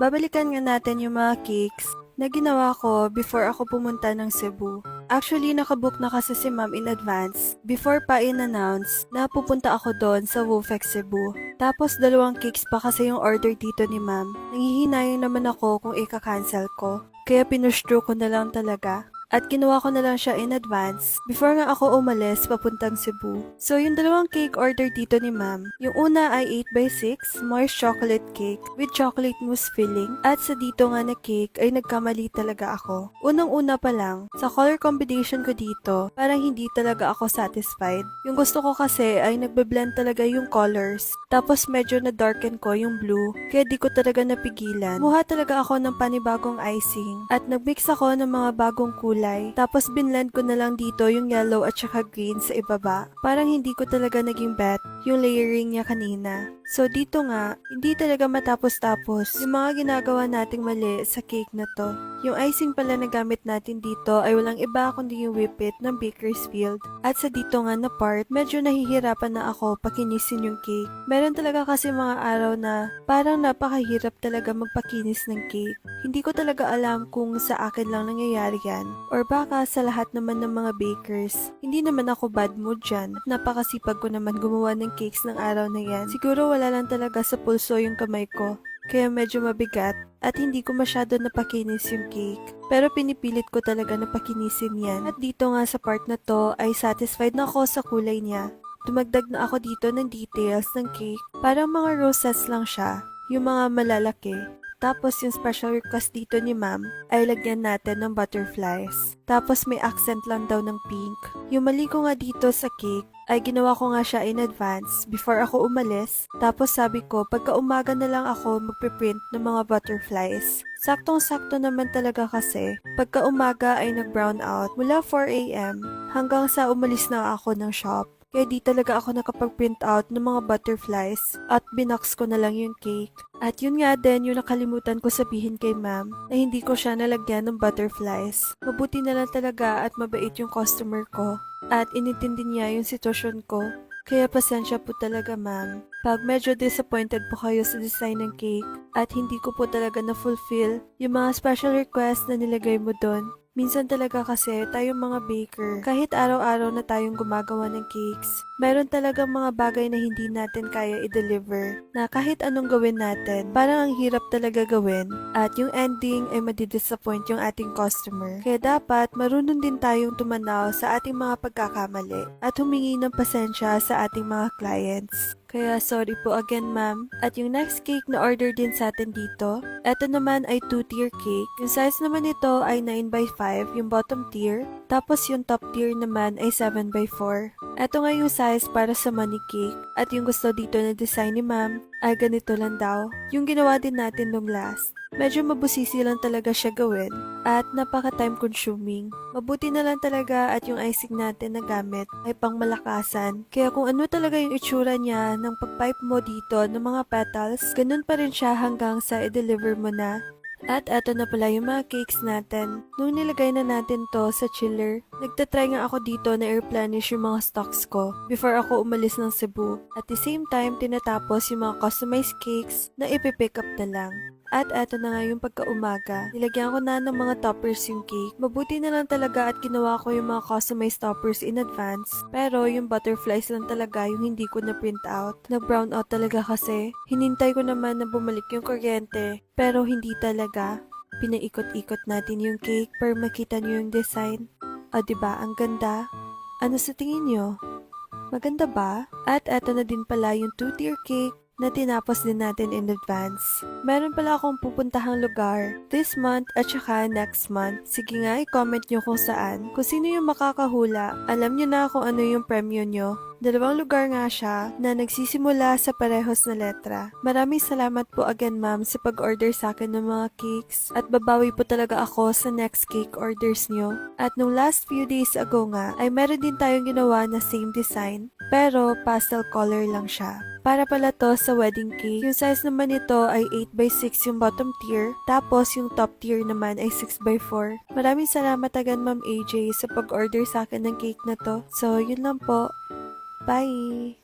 babalikan nga natin yung mga cakes na ginawa ko before ako pumunta ng Cebu. Actually, nakabook na kasi si ma'am in advance before pa in-announce na pupunta ako doon sa Wofex Cebu. Tapos dalawang cakes pa kasi yung order dito ni ma'am. Nangihinayang naman ako kung ika-cancel ko. Kaya pinush ko na lang talaga. At kinuha ko na lang siya in advance before nga ako umalis papuntang Cebu. So yung dalawang cake order dito ni ma'am, yung una ay 8x6 moist chocolate cake with chocolate mousse filling at sa dito nga na cake ay nagkamali talaga ako. Unang-una pa lang, sa color combination ko dito, parang hindi talaga ako satisfied. Yung gusto ko kasi ay nagbe-blend talaga yung colors. Tapos medyo na darken ko yung blue, kaya di ko talaga napigilan. Muha talaga ako ng panibagong icing at nagmix ako ng mga bagong kulay. Tapos binlend ko na lang dito yung yellow at saka green sa ibaba. Parang hindi ko talaga naging bet yung layering niya kanina. So dito nga, hindi talaga matapos-tapos yung mga ginagawa nating mali sa cake na to. Yung icing pala na gamit natin dito ay walang iba kundi yung whippet ng Bakersfield. At sa dito nga na part, medyo nahihirapan na ako pakinisin yung cake. Meron talaga kasi mga araw na parang napakahirap talaga magpakinis ng cake. Hindi ko talaga alam kung sa akin lang nangyayari yan or baka sa lahat naman ng mga bakers. Hindi naman ako bad mood dyan napakasipag ko naman gumawa ng cakes ng araw na yan. Siguro wala lang talaga sa pulso yung kamay ko kaya medyo mabigat at hindi ko masyado napakinis yung cake. Pero pinipilit ko talaga na pakinisin yan. At dito nga sa part na to ay satisfied na ako sa kulay niya. Dumagdag na ako dito ng details ng cake. Parang mga roses lang siya, yung mga malalaki. Tapos yung special request dito ni ma'am ay lagyan natin ng butterflies. Tapos may accent lang daw ng pink. Yung mali ko nga dito sa cake ay ginawa ko nga siya in advance before ako umalis. Tapos sabi ko, pagka umaga na lang ako magpiprint ng mga butterflies. Saktong-sakto naman talaga kasi, pagka umaga ay nag-brown out mula 4am hanggang sa umalis na ako ng shop. Kaya di talaga ako nakapag-print out ng mga butterflies at binox ko na lang yung cake. At yun nga din yung nakalimutan ko sabihin kay ma'am na hindi ko siya nalagyan ng butterflies. Mabuti na lang talaga at mabait yung customer ko. At inintindi niya yung sitwasyon ko. Kaya pasensya po talaga ma'am. Pag medyo disappointed po kayo sa design ng cake at hindi ko po talaga na-fulfill yung mga special request na nilagay mo doon. Minsan talaga kasi tayong mga baker, kahit araw-araw na tayong gumagawa ng cakes, meron talagang mga bagay na hindi natin kaya i-deliver. Na kahit anong gawin natin, parang ang hirap talaga gawin. At yung ending ay madidisappoint yung ating customer. Kaya dapat marunong din tayong tumanaw sa ating mga pagkakamali at humingi ng pasensya sa ating mga clients. Kaya sorry po again ma'am. At yung next cake na order din sa atin dito, eto naman ay 2-tier cake. Yung size naman nito ay 9x5, yung bottom tier. Tapos yung top tier naman ay 7x4. Eto nga yung size para sa money cake. At yung gusto dito na design ni ma'am ay ganito lang daw. Yung ginawa din natin nung last. Medyo mabusisi lang talaga siya gawin at napaka time consuming. Mabuti na lang talaga at yung icing natin na gamit ay pang malakasan. Kaya kung ano talaga yung itsura niya ng pagpipe mo dito ng mga petals, ganun pa rin siya hanggang sa i-deliver mo na. At eto na pala yung mga cakes natin. Nung nilagay na natin to sa chiller, nagtatry nga ako dito na replenish yung mga stocks ko before ako umalis ng Cebu. At the same time, tinatapos yung mga customized cakes na ipipick up na lang. At eto na nga yung pagka-umaga. Nilagyan ko na ng mga toppers yung cake. Mabuti na lang talaga at ginawa ko yung mga customized toppers in advance. Pero yung butterflies lang talaga yung hindi ko na print out. Nag-brown out talaga kasi. Hinintay ko naman na bumalik yung kuryente. Pero hindi talaga. Pinaikot-ikot natin yung cake para makita nyo yung design. O ba diba, ang ganda? Ano sa tingin nyo? Maganda ba? At eto na din pala yung two-tier cake na tinapos din natin in advance. Meron pala akong pupuntahang lugar this month at saka next month. Sige nga, i-comment nyo kung saan. Kung sino yung makakahula, alam nyo na kung ano yung premyo nyo. Dalawang lugar nga siya na nagsisimula sa parehos na letra. Maraming salamat po again ma'am sa pag-order sa akin ng mga cakes at babawi po talaga ako sa next cake orders nyo. At nung last few days ago nga ay meron din tayong ginawa na same design pero pastel color lang siya. Para pala to sa wedding cake. Yung size naman nito ay 8x6 yung bottom tier. Tapos yung top tier naman ay 6x4. Maraming salamat again Ma'am AJ sa pag-order sa akin ng cake na to. So, yun lang po. Bye!